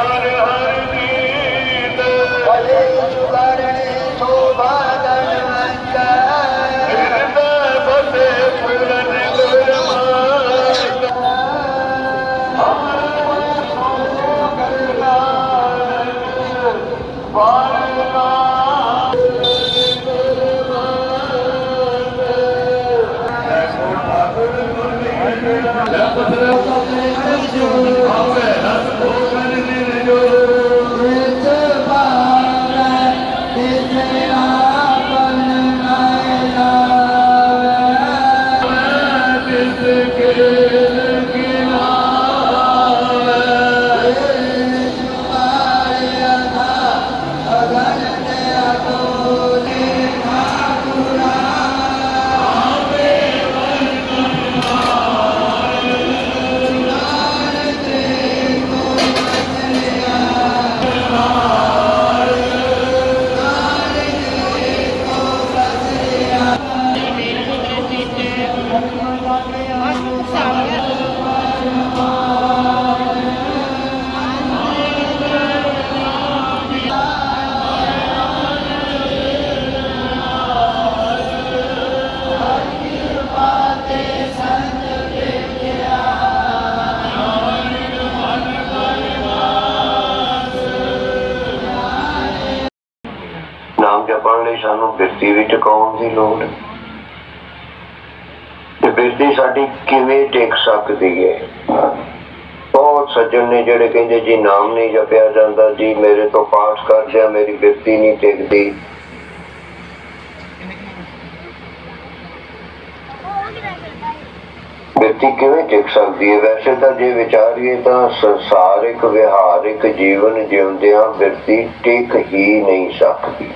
ਹਰ ਹਰ ਗੀਤ ਸਾਨੂੰ ਬਿਰਤੀ ਵੀ ਟਿਕਾਉਣ ਦੀ ਲੋੜ ਹੈ? ਤੇ ਬਿਰਤੀ ਸਾਡੀ ਕਿਵੇਂ ਟਿਕ ਸਕਦੀ ਹੈ? ਬਹੁਤ ਸੱਜਣ ਨੇ ਜਿਹੜੇ ਕਹਿੰਦੇ, ਜੀ, ਨਾਮ ਨਹੀਂ ਜਪਿਆ ਜਾਂਦਾ। ਜੀ, ਮੇਰੇ ਤੋਂ ਪਾਠ ਕਰ ਜਾ ਮੇਰੀ ਬਿਰਤੀ ਨਹੀਂ ਟਿਕਦੀ। ਬਿਰਤੀ ਕਿਵੇਂ ਟਿਕ ਸਕਦੀ ਹੈ? ਵੈਸੇ ਤਾਂ ਜੇ ਵਿਚਾਰੀਏ ਤਾਂ ਸੰਸਾਰਿਕ, ਵਿਹਾਰਿਕ ਜੀਵਨ ਜਿਉਂਦਿਆਂ ਬਿਰਤੀ ਟਿਕ ਹੀ ਨਹੀਂ ਸਕਦੀ।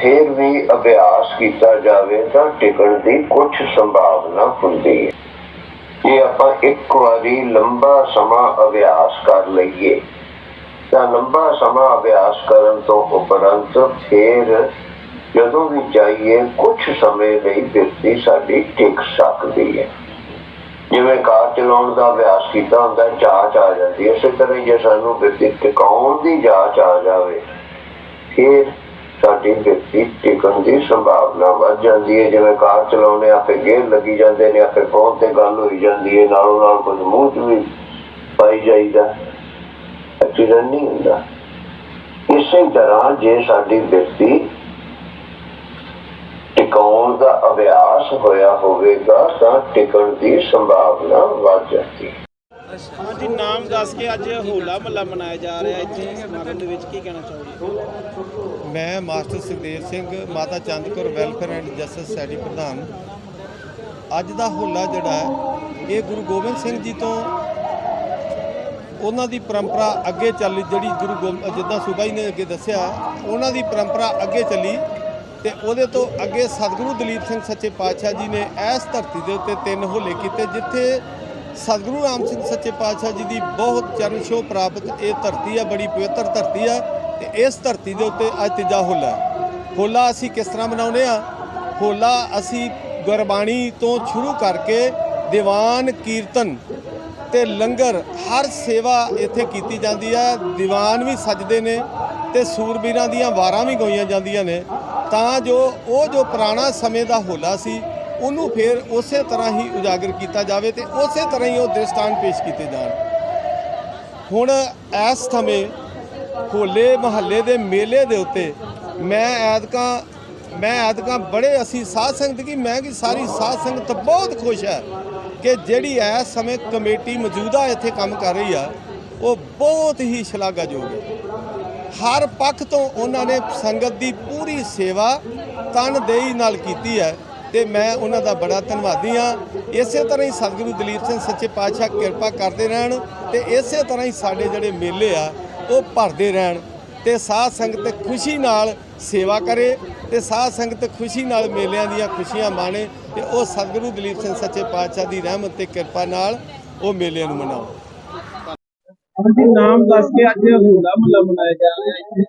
ਫਿਰ ਵੀ ਅਭਿਆਸ ਕੀਤਾ ਜਾਵੇ ਤਾਂ ਟਿਕਣ ਦੀ ਕੁਝ ਸੰਭਾਵਨਾ ਹੁੰਦੀ ਹੈ। ਜੇ ਆਪਾਂ ਇੱਕ ਵਾਰੀ ਲੰਬਾ ਸਮਾਂ ਅਭਿਆਸ ਕਰ ਲਈਏ, ਤਾਂ ਲੰਬਾ ਸਮਾਂ ਅਭਿਆਸ ਕਰਨ ਤੋਂ ਉਪਰੰਤ ਫਿਰ ਜਦੋਂ ਵੀ ਚਾਹੀਏ ਕੁਝ ਸਮੇਂ ਲਈ ਬਿਰਤੀ ਸਾਡੀ ਟਿਕ ਸਕਦੀ ਹੈ। ਜਿਵੇਂ ਕਾਰ ਚਲਾਉਣ ਦਾ ਅਭਿਆਸ ਕੀਤਾ ਹੁੰਦਾ ਜਾਂਚ ਆ ਜਾਂਦੀ ਹੈ। ਇਸੇ ਤਰ੍ਹਾਂ ਜੇ ਸਾਨੂੰ ਬਿਰਤੀ ਟਿਕਾਉਣ ਦੀ ਜਾਂਚ ਆ ਜਾਵੇ, ਫਿਰ ਸਾਡੀ ਬਿਰਤੀ ਟਿਕਣ ਦੀ ਸੰਭਾਵਨਾ ਵੱਧ ਜਾਂਦੀ ਹੈ। ਜਿਵੇਂ ਕਾਰ ਚਲਾਉਣੇ ਆਪੇ ਗੇਅਰ ਲੱਗੀ ਜਾਂਦੇ ਨੇ ਆਪੇ ਫੋਨ ਤੇ ਗੱਲ ਹੋਈ ਜਾਂਦੀ ਹੈ। ਨਾਲੋਂ ਨਾਲ ਕੁਝ ਮੂੰਹ 'ਚ ਵੀ ਪਾਈ ਜਾਈਦਾ। ਐਕਸੀਡੈਂਟ ਨਹੀਂ ਹੁੰਦਾ। ਇਸੇ ਤਰ੍ਹਾਂ ਜੇ ਸਾਡੀ ਬਿਰਤੀ ਟਿਕਾਉਣ ਦਾ ਅਭਿਆਸ ਹੋਇਆ ਹੋਵੇਗਾ, ਤਾਂ ਟਿਕਣ ਦੀ ਸੰਭਾਵਨਾ ਵੱਧ ਜਾਂਦੀ ਹੈ। ਹਾਂਜੀ, ਨਾਮ ਦੱਸ ਕੇ ਅੱਜ ਹੋਲਾ ਮਹੱਲਾ ਮਨਾਇਆ ਜਾ ਰਿਹਾ ਇੱਥੇ। ਸਮਾਗਮ ਦੇ ਵਿੱਚ ਕੀ ਕਹਿਣਾ ਚਾਹੋਗੇ? ਮੈਂ master Sukhdev Singh, Mata Chandkaur welfare and justice society ਪ੍ਰਧਾਨ। ਅੱਜ ਦਾ ਹੋਲਾ ਜਿਹੜਾ ਹੈ, ਇਹ ਗੁਰੂ ਗੋਬਿੰਦ ਸਿੰਘ ਜੀ ਤੋਂ ਉਹਨਾਂ ਦੀ ਪਰੰਪਰਾ ਅੱਗੇ ਚੱਲੀ, ਜਿਹੜੀ ਗੁਰੂ ਗੋਬਿੰਦ ਜਿੱਦਾਂ ਸੂਬਾ ਜੀ ਨੇ ਅੱਗੇ ਦੱਸਿਆ, ਉਹਨਾਂ ਦੀ ਪਰੰਪਰਾ ਅੱਗੇ ਚੱਲੀ ਤੇ ਉਹਦੇ ਤੋਂ ਅੱਗੇ ਸਤਿਗੁਰੂ ਦਲੀਪ ਸਿੰਘ ਸੱਚੇ ਪਾਤਸ਼ਾਹ ਜੀ ਨੇ ਇਸ ਧਰਤੀ ਦੇ ਉੱਤੇ ਤਿੰਨ ਹੋਲੇ ਕੀਤੇ, ਜਿੱਥੇ ਸਤਿਗੁਰੂ ਰਾਮ ਸਿੰਘ ਸੱਚੇ ਪਾਤਸ਼ਾਹ ਜੀ ਦੀ ਬਹੁਤ ਚਰਨ ਛੋਹ ਪ੍ਰਾਪਤ, ਇਹ ਧਰਤੀ ਆ, ਬੜੀ ਪਵਿੱਤਰ ਧਰਤੀ ਆ ਤੇ ਇਸ ਧਰਤੀ ਦੇ ਉੱਤੇ ਅੱਜ ਤੀਜਾ ਹੋਲਾ ਹੋਲਾ ਅਸੀਂ ਕਿਸ ਤਰ੍ਹਾਂ ਮਨਾਉਂਦੇ ਆ ਹੋਲਾ ਅਸੀਂ ਗੁਰਬਾਣੀ ਤੋਂ ਸ਼ੁਰੂ ਕਰਕੇ ਦੀਵਾਨ, ਕੀਰਤਨ ਤੇ ਲੰਗਰ, ਹਰ ਸੇਵਾ ਇੱਥੇ ਕੀਤੀ ਜਾਂਦੀ ਹੈ ਦੀਵਾਨ ਵੀ ਸਜਦੇ ਨੇ ਤੇ ਸੂਰਬੀਰਾਂ ਦੀਆਂ ਵਾਰਾਂ ਵੀ ਗਾਈਆਂ ਜਾਂਦੀਆਂ ਨੇ। ਤਾਂ ਜੋ ਉਹ ਜੋ ਪੁਰਾਣਾ ਸਮੇਂ ਦਾ ਹੋਲਾ ਸੀ ਉਹਨੂੰ ਫਿਰ ਉਸੇ ਤਰ੍ਹਾਂ ਹੀ ਉਜਾਗਰ ਕੀਤਾ ਜਾਵੇ ਤੇ ਉਸੇ ਤਰ੍ਹਾਂ ਹੀ ਉਹ ਦ੍ਰਿਸ਼ਟਾਂਤ ਪੇਸ਼ ਕੀਤੇ ਜਾਣ। ਹੁਣ ਇਸ ਸਮੇਂ ਹੋਲੇ ਮਹੱਲੇ ਦੇ ਮੇਲੇ ਦੇ ਉੱਤੇ ਮੈਂ ਐਤਕਾਂ ਮੈਂ ਐਤਕਾਂ ਬੜੇ ਅਸੀਂ ਸਾਧ ਸੰਗਤ ਕੀ ਮੈਂ ਕਿ ਸਾਰੀ ਸਾਧ ਸੰਗਤ ਬਹੁਤ ਖੁਸ਼ ਹੈ ਕਿ ਜਿਹੜੀ ਇਸ ਸਮੇਂ ਕਮੇਟੀ ਮੌਜੂਦਾ ਇੱਥੇ ਕੰਮ ਕਰ ਰਹੀ ਆ, ਉਹ ਬਹੁਤ ਹੀ ਸ਼ਲਾਘਾਯੋਗ ਹੈ। ਹਰ ਪੱਖ ਤੋਂ ਉਹਨਾਂ ਨੇ ਸੰਗਤ ਦੀ ਪੂਰੀ ਸੇਵਾ ਤਨਦੇਹੀ ਨਾਲ ਕੀਤੀ ਹੈ। ਤੇ ਮੈਂ ਉਹਨਾਂ ਦਾ ਬੜਾ ਧੰਨਵਾਦੀ ਹਾਂ। ਇਸੇ ਤਰ੍ਹਾਂ ਹੀ ਸਤਿਗੁਰੂ ਦਲੀਪ ਸਿੰਘ ਸੱਚੇ ਪਾਤਸ਼ਾਹ ਕਿਰਪਾ ਕਰਦੇ ਰਹਿਣ ਤੇ ਇਸੇ ਤਰ੍ਹਾਂ ਹੀ ਸਾਡੇ ਜਿਹੜੇ ਮੇਲੇ ਆ, ਉਹ ਭਰਦੇ ਰਹਿਣ ਤੇ ਸਾਧ ਸੰਗਤ ਖੁਸ਼ੀ ਨਾਲ ਸੇਵਾ ਕਰੇ ਤੇ ਸਾਧ ਸੰਗਤ ਖੁਸ਼ੀ ਨਾਲ ਮੇਲਿਆਂ ਦੀਆਂ ਖੁਸ਼ੀਆਂ ਮਾਣੇ ਤੇ ਉਹ ਸਤਿਗੁਰੂ ਦਲੀਪ ਸਿੰਘ ਸੱਚੇ ਪਾਤਸ਼ਾਹ ਦੀ ਰਹਿਮਤ ਤੇ ਕਿਰਪਾ ਨਾਲ ਉਹ ਮੇਲਿਆਂ ਨੂੰ ਮਨਾਓ। ਹਾਂਜੀ, ਨਾਮ ਦੱਸ ਕੇ ਅੱਜ ਹੋਲਾ ਮਹੱਲਾ ਮਨਾਇਆ ਜਾ ਰਿਹਾ ਇੱਥੇ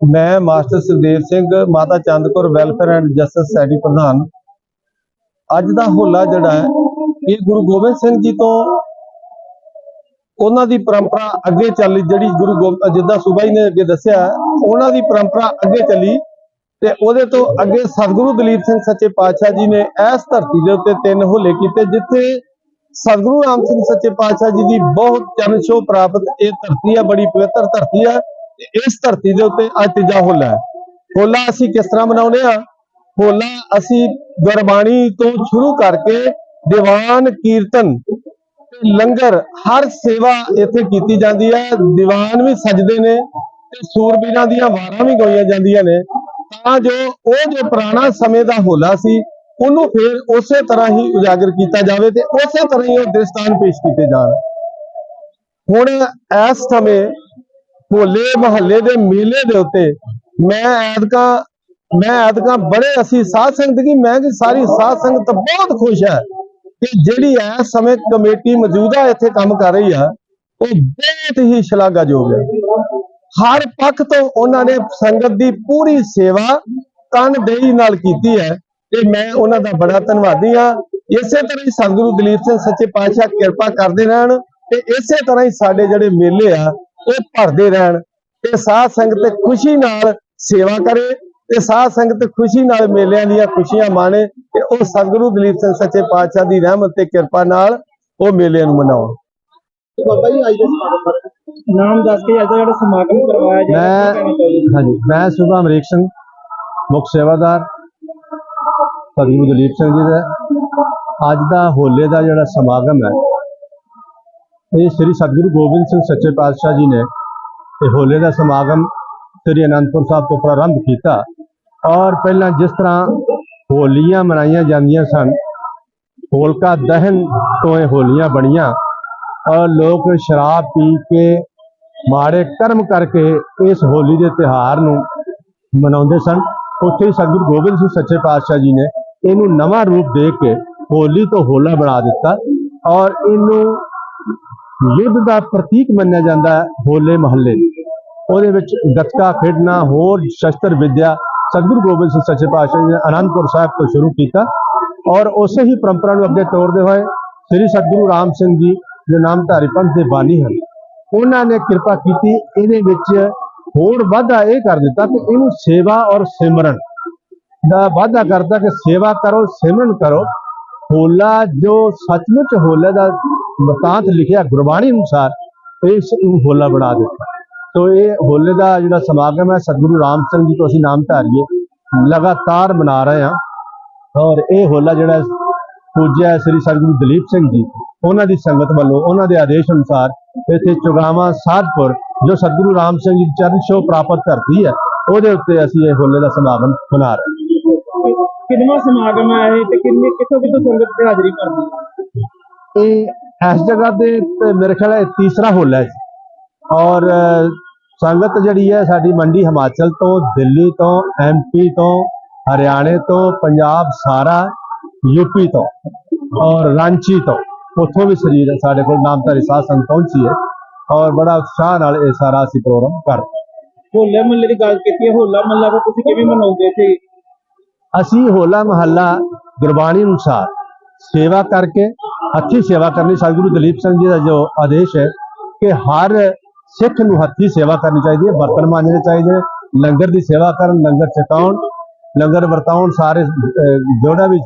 ਮੈਂ master Sukhdev Singh, Mata Chandkaur welfare and justice society ਪ੍ਰਧਾਨ। ਅੱਜ ਦਾ ਹੋਲਾ ਜਿਹੜਾ ਹੈ, ਇਹ ਗੁਰੂ ਗੋਬਿੰਦ ਸਿੰਘ ਜੀ ਤੋਂ ਉਹਨਾਂ ਦੀ ਪਰੰਪਰਾ ਅੱਗੇ ਚੱਲੀ, ਜਿਹੜੀ ਗੁਰੂ ਗੋਬਿੰਦ ਜਿੱਦਾਂ ਸੂਬਾ ਜੀ ਨੇ ਅੱਗੇ ਦੱਸਿਆ, ਉਹਨਾਂ ਦੀ ਪਰੰਪਰਾ ਅੱਗੇ ਚੱਲੀ ਤੇ ਉਹਦੇ ਤੋਂ ਅੱਗੇ ਸਤਿਗੁਰੂ ਦਲੀਪ ਸਿੰਘ ਸੱਚੇ ਪਾਤਸ਼ਾਹ ਜੀ ਨੇ ਇਸ ਧਰਤੀ ਦੇ ਉੱਤੇ ਤਿੰਨ ਹੋਲੇ ਕੀਤੇ, ਜਿੱਥੇ ਸਤਿਗੁਰੂ ਰਾਮ ਸਿੰਘ ਸੱਚੇ ਪਾਤਸ਼ਾਹ ਜੀ ਦੀ ਬਹੁਤ ਚਰਨ ਛੋਹ ਪ੍ਰਾਪਤ, ਇਹ ਧਰਤੀ ਹੈ ਬੜੀ ਪਵਿੱਤਰ ਧਰਤੀ ਹੈ ਇਸ ਧਰਤੀ ਦੇ ਉੱਤੇ ਅੱਜ ਤੀਜਾ ਹੋਲਾ ਹੈ। ਹੋਲਾ ਅਸੀਂ ਕਿਸ ਤਰ੍ਹਾਂ ਮਨਾਉਂਦੇ ਆ ਹੋਲਾ ਅਸੀਂ ਗੁਰਬਾਣੀ ਤੋਂ ਸ਼ੁਰੂ ਕਰਕੇ ਦੀਵਾਨ, ਕੀਰਤਨ ਲੰਗਰ, ਹਰ ਸੇਵਾ ਇੱਥੇ ਕੀਤੀ ਜਾਂਦੀ ਹੈ। ਦੀਵਾਨ ਵੀ ਸਜਦੇ ਨੇ ਤੇ ਸੂਰਬੀਰਾਂ ਦੀਆਂ ਵਾਰਾਂ ਵੀ ਗਾਈਆਂ ਜਾਂਦੀਆਂ ਨੇ। ਤਾਂ ਜੋ ਉਹ ਜੋ ਪੁਰਾਣਾ ਸਮੇਂ ਦਾ ਹੋਲਾ ਸੀ, ਉਹਨੂੰ ਫਿਰ ਉਸੇ ਤਰ੍ਹਾਂ ਹੀ ਉਜਾਗਰ ਕੀਤਾ ਜਾਵੇ ਤੇ ਉਸੇ ਤਰ੍ਹਾਂ ਹੀ ਉਹ ਦ੍ਰਿਸ਼ਟਾਨ ਪੇਸ਼ ਕੀਤੇ ਜਾਣ। ਹੁਣ ਇਸ ਸਮੇਂ ਹੋਲੇ ਮਹੱਲੇ ਦੇ ਮੇਲੇ ਦੇ ਉੱਤੇ ਮੈਂ ਐਤਕਾਂ ਮੈਂ ਐਤਕਾਂ ਬੜੇ, ਅਸੀਂ ਸਾਧ ਸੰਗਤ ਦੀ ਮੈਂ ਕਿ ਸਾਰੀ ਸਾਧ ਸੰਗਤ ਬਹੁਤ ਖੁਸ਼ ਹੈ ਕਿ ਜਿਹੜੀ ਇਸ ਸਮੇਂ ਕਮੇਟੀ ਮੌਜੂਦਾ ਇੱਥੇ ਕੰਮ ਕਰ ਰਹੀ ਆ, ਉਹ ਬਹੁਤ ਹੀ ਸ਼ਲਾਘਾਯੋਗ ਹੈ। ਹਰ ਪੱਖ ਤੋਂ ਉਹਨਾਂ ਨੇ ਸੰਗਤ ਦੀ ਪੂਰੀ ਸੇਵਾ ਤਨਦੇਹੀ ਨਾਲ ਕੀਤੀ ਹੈ ਤੇ ਮੈਂ ਉਹਨਾਂ ਦਾ ਬੜਾ ਧੰਨਵਾਦੀ ਹਾਂ। ਇਸੇ ਤਰ੍ਹਾਂ ਹੀ ਸਤਿਗੁਰੂ ਦਲੀਪ ਸਿੰਘ ਸੱਚੇ ਪਾਤਸ਼ਾਹ ਕਿਰਪਾ ਕਰਦੇ ਰਹਿਣ ਤੇ ਇਸੇ ਤਰ੍ਹਾਂ ਹੀ ਸਾਡੇ ਜਿਹੜੇ ਮੇਲੇ ਆ ਉਹ ਭਰਦੇ ਰਹਿਣ ਤੇ ਸਾਧ ਸੰਗਤ ਖੁਸ਼ੀ ਨਾਲ ਸੇਵਾ ਕਰੇ ਤੇ ਸਾਧ ਸੰਗਤ ਖੁਸ਼ੀ ਨਾਲ ਮੇਲਿਆਂ ਦੀਆਂ ਖੁਸ਼ੀਆਂ ਮਾਣੇ ਤੇ ਉਹ ਸਤਿਗੁਰੂ ਦਲੀਪ ਸਿੰਘ ਸੱਚੇ ਪਾਤਸ਼ਾਹ ਦੀ ਰਹਿਮਤ ਤੇ ਕਿਰਪਾ ਨਾਲ ਉਹ ਮੇਲਿਆਂ ਨੂੰ ਮਨਾਉਣ। ਬਾਬਾ ਜੀ ਅੱਜ ਦੇ ਸਮਾਗਮ ਬਾਰੇ ਨਾਮ ਦੱਸ ਕੇ ਅੱਜ ਦਾ ਜਿਹੜਾ ਸਮਾਗਮ ਕਰਵਾਇਆ ਜਾ ਰਿਹਾ ਕੀ ਕਹਿਣਾ ਚਾਹੋਗੇ ਹਾਂਜੀ ਮੈਂ ਸੁਭਾ ਅਮਰੀਕ ਸਿੰਘ ਮੁੱਖ ਸੇਵਾਦਾਰ ਸਤਿਗੁਰੂ ਦਲੀਪ ਸਿੰਘ ਜੀ ਦਾ। ਅੱਜ ਦਾ ਹੋਲੇ ਦਾ ਜਿਹੜਾ ਸਮਾਗਮ ਹੈ ਇਹ ਸ੍ਰੀ ਸਤਿਗੁਰੂ ਗੋਬਿੰਦ ਸਿੰਘ ਸੱਚੇ ਪਾਤਸ਼ਾਹ ਜੀ ਨੇ ਇਹ ਹੋਲੇ ਦਾ ਸਮਾਗਮ ਸ੍ਰੀ ਅਨੰਦਪੁਰ ਸਾਹਿਬ ਤੋਂ ਪ੍ਰਾਰੰਭ ਕੀਤਾ। ਔਰ ਪਹਿਲਾਂ ਜਿਸ ਤਰ੍ਹਾਂ ਹੋਲੀਆਂ ਮਨਾਈਆਂ ਜਾਂਦੀਆਂ ਸਨ, ਹੋਲਕਾ ਦਹਨ ਤੋਂ ਇਹ ਹੋਲੀਆਂ ਬਣੀਆਂ ਔਰ ਲੋਕ ਸ਼ਰਾਬ ਪੀ ਕੇ ਮਾੜੇ ਕਰਮ ਕਰਕੇ ਇਸ ਹੋਲੀ ਦੇ ਤਿਉਹਾਰ ਨੂੰ ਮਨਾਉਂਦੇ ਸਨ। ਉੱਥੇ ਹੀ ਸਤਿਗੁਰੂ ਗੋਬਿੰਦ ਸਿੰਘ ਸੱਚੇ ਪਾਤਸ਼ਾਹ ਜੀ ਨੇ ਇਹਨੂੰ ਨਵਾਂ ਰੂਪ ਦੇ ਕੇ ਹੋਲੀ ਤੋਂ ਹੋਲਾ ਬਣਾ ਦਿੱਤਾ ਔਰ ਇਹਨੂੰ ਯੁੱਧ ਦਾ ਪ੍ਰਤੀਕ ਮੰਨਿਆ ਜਾਂਦਾ ਹੈ ਹੋਲੇ ਮਹੱਲੇ। ਉਹਦੇ ਵਿੱਚ ਗੱਤਕਾ ਖੇਡਣਾ, ਹੋਰ ਸ਼ਸਤਰ ਵਿਦਿਆ ਸਤਿਗੁਰੂ ਗੋਬਿੰਦ ਸਿੰਘ ਸੱਚੇ ਪਾਤਸ਼ਾਹ ਜੀ ਨੇ ਅਨੰਦਪੁਰ ਸਾਹਿਬ ਤੋਂ ਸ਼ੁਰੂ ਕੀਤਾ ਔਰ ਉਸੇ ਹੀ ਪਰੰਪਰਾ ਨੂੰ ਅੱਗੇ ਤੋਰਦੇ ਹੋਏ ਸ੍ਰੀ ਸਤਿਗੁਰੂ ਰਾਮ ਸਿੰਘ ਜੀ ਜੋ ਨਾਮਧਾਰੀ ਪੰਥ ਦੇ ਬਾਨੀ ਹਨ। ਉਹਨਾਂ ਨੇ ਕਿਰਪਾ ਕੀਤੀ, ਇਹਦੇ ਵਿੱਚ ਹੋਰ ਵਾਧਾ ਇਹ ਕਰ ਦਿੱਤਾ ਕਿ ਇਹਨੂੰ ਸੇਵਾ ਔਰ ਸਿਮਰਨ ਦਾ ਵਾਧਾ ਕਰਦਾ ਕਿ ਸੇਵਾ ਕਰੋ, ਸਿਮਰਨ ਕਰੋ। ਹੋਲਾ ਜੋ ਸੱਚਮੁੱਚ ਹੋਲੇ ਦਾ ਵਰਤਾਂਤ ਲਿਖਿਆ ਗੁਰਬਾਣੀ ਅਨੁਸਾਰ ਇਸ ਨੂੰ ਹੋਲਾ ਬਣਾ ਦਿੱਤਾ। ਸੋ ਇਹ ਹੋਲੇ ਦਾ ਜਿਹੜਾ ਸਮਾਗਮ ਹੈ ਸਤਿਗੁਰੂ ਰਾਮ ਸਿੰਘ ਜੀ ਤੋਂ ਅਸੀਂ ਨਾਮ ਧਾਰੀਏ ਲਗਾਤਾਰ ਮਨਾ ਰਹੇ ਹਾਂ। ਔਰ ਇਹ ਹੋਲਾ ਜਿਹੜਾ ਪੂਜਿਆ ਸ੍ਰੀ ਸਤਿਗੁਰੂ ਦਲੀਪ ਸਿੰਘ ਜੀ ਉਹਨਾਂ ਦੀ ਸੰਗਤ ਵੱਲੋਂ ਉਹਨਾਂ ਦੇ ਆਦੇਸ਼ ਅਨੁਸਾਰ ਇੱਥੇ ਚੁਗਾਵਾਂ ਸਾਧਪੁਰ ਜੋ ਸਤਿਗੁਰੂ ਰਾਮ ਸਿੰਘ ਜੀ ਦੀ ਚਰਨ ਛੋਹ ਪ੍ਰਾਪਤ ਧਰਤੀ ਹੈ ਉਹਦੇ ਉੱਤੇ ਅਸੀਂ ਇਹ ਹੋਲੇ ਦਾ ਸਮਾਗਮ ਮਨਾ ਰਹੇ ਹਾਂ। ਕਿੰਨਵਾਂ ਸਮਾਗਮ ਹੈ ਇਹ ਤੇ ਕਿੰਨੇ ਕਿੱਥੋਂ ਕਿੱਥੋਂ ਸੰਗਤ ਤੇ ਹਾਜ਼ਰੀ ਕਰਦੀ ਹੈ? ਇਹ ਇਸ ਜਗ੍ਹਾ ਤੇ ਮੇਰੇ ਖਿਆਲ ਹੈ ਤੀਸਰਾ ਹੋਲਾ ਹੈ ਜੀ। ਔਰ ਸੰਗਤ ਜਿਹੜੀ ਹੈ ਸਾਡੀ ਮੰਡੀ ਹਿਮਾਚਲ ਤੋਂ ਦਿੱਲੀ ਤੋਂ ਐਮਪੀ ਤੋਂ ਹਰਿਆਣੇ ਤੋਂ ਪੰਜਾਬ ਸਾਰਾ ਯੂਪੀ ਤੋਂ ਔਰ ਰਾਂਚੀ ਤੋਂ ਉੱਥੋਂ ਵੀ ਸਰੀਰ ਸਾਡੇ ਕੋਲ ਨਾਮਧਾਰੀ ਸਾਧ ਸੰਗਤ ਪਹੁੰਚੀ ਹੈ ਔਰ ਬੜਾ ਉਤਸ਼ਾਹ ਨਾਲ ਇਹ ਸਾਰਾ ਅਸੀਂ ਪ੍ਰੋਗਰਾਮ ਕਰ। ਹੋਲੇ ਮਹੱਲੇ ਦੀ ਗੱਲ ਕੀਤੀ ਹੈ ਹੋਲਾ ਮਹੱਲਾ ਕੋ ਤੁਸੀਂ ਕਿਵੇਂ ਮਨਾਉਂਦੇ ਇੱਥੇ ਅਸੀਂ ਹੋਲਾ ਮਹੱਲਾ ਗੁਰਬਾਣੀ ਅਨੁਸਾਰ ਸੇਵਾ ਕਰਕੇ ਹੱਥੀ ਸੇਵਾ ਕਰਨੀ ਸਤਿਗੁਰੂ ਦਲੀਪ ਸਿੰਘ ਜੀ ਦਾ ਜੋ ਆਦੇਸ਼ ਹੈ ਕਿ ਹਰ ਸਿੱਖ ਨੂੰ ਹੱਥੀ ਸੇਵਾ ਕਰਨੀ ਚਾਹੀਦੀ ਹੈ ਬਰਤਨ ਮਾਂਜਣੇ ਚਾਹੀਦੇ ਨੇ, ਲੰਗਰ ਦੀ ਸੇਵਾ ਕਰਨ ਲੰਗਰ ਚਕਾਉਣ ਲੰਗਰ ਵਰਤਾਉਣ ਸਾਰੇ ਜੋੜਾ ਜਿਹੜਾ ਵੀ